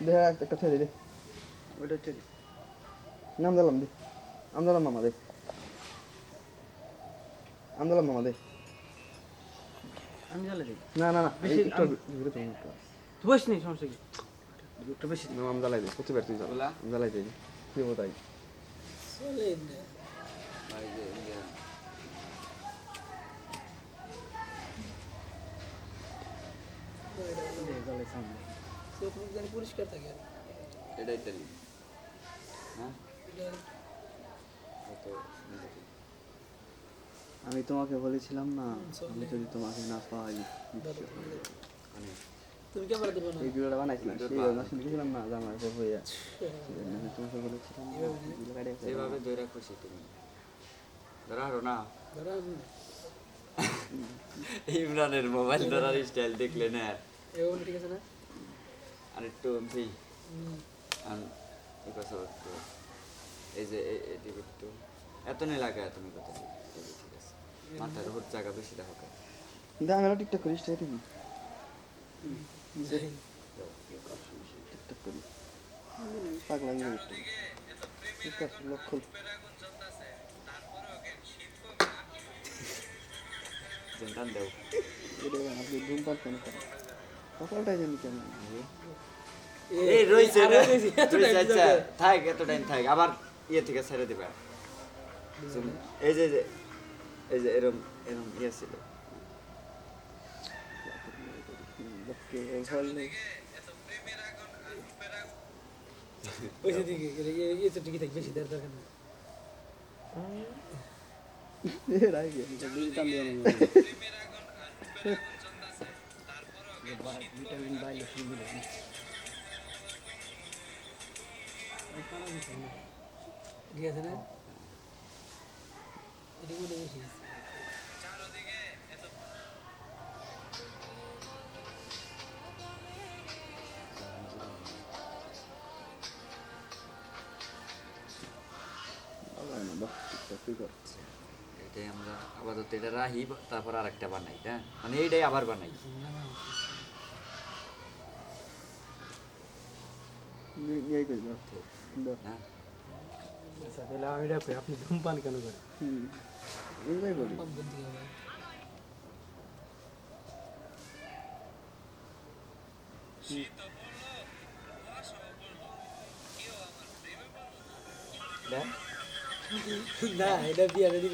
দে একটা ছেড়ে দে। ওইটা হচ্ছে নাম দিলাম দে। আম দিলাম মামা দে। আম দিলাম মামা দে। আমি জ্বালে দিই। না না না বেশি একটু আম- ঘুরে তুমি তুই বস নেই সমস্যা কি? একটু বেশি না আম জ্বালাই দে করতে পারছি বলা? আম জ্বালাই দে কি তাই। ভাই যে পরিষ্কার থাকে এটাই হ্যাঁ? আমি তোমাকে বলেছিলাম না আমি যদি তোমাকে না পাই তুমি ক্যামেরা দেবো না? এই ভিডিওটা বানাইছিলাম সেই জন্য শুনছিলাম না জামার পর হইয়া আমি তোমাকে বলেছিলাম না, ভিডিও কাটে ফেলো। যেভাবে ধরে খুশি তুমি। ধরা হারো না। ধরা ইমরানের মোবাইল ধরার স্টাইল দেখলে না এগুলো ঠিক আছে না? আর একটু এমপি আর এই কথা একটু এই যে এ- এদিকে একটু এত নেই লাগে তুমি কথা ঠিক আছে মাথার উপর জায়গা বেশি দেখো কেন? দে আমি টিকটক করিস তাই তুমি টিকটক করি। পাগলা নিয়ে একটু ঠিক আছে লক্ষ্য জেনটান দেও। এটা আপনি ধূমপান কেন করেন কপালটাই জানি কেমন এই রইছে আচ্ছা থাক এত টাইম থাক। আবার ইয়ে থেকে ছেড়ে দিবা। এই যে এই যে এই যে এরম এরম ইয়ে ছিল। লোককে ভিটামিন বাইলে শুনবি ঠিক আছে না এটা মনে বেশি এটাই আমরা আপাতত এটা রাহি, তারপর আর একটা বানাই হ্যাঁ? মানে এইটাই আবার বানাই। নিয়ে কই দাও দাও হ্যাঁ আচ্ছা তাহলে আমি এটা কই, আপনি ধূমপান কেন করেন হুম এইটাই করি পাম্প বন্ধ হবে দেখ না এটা বিয়ারে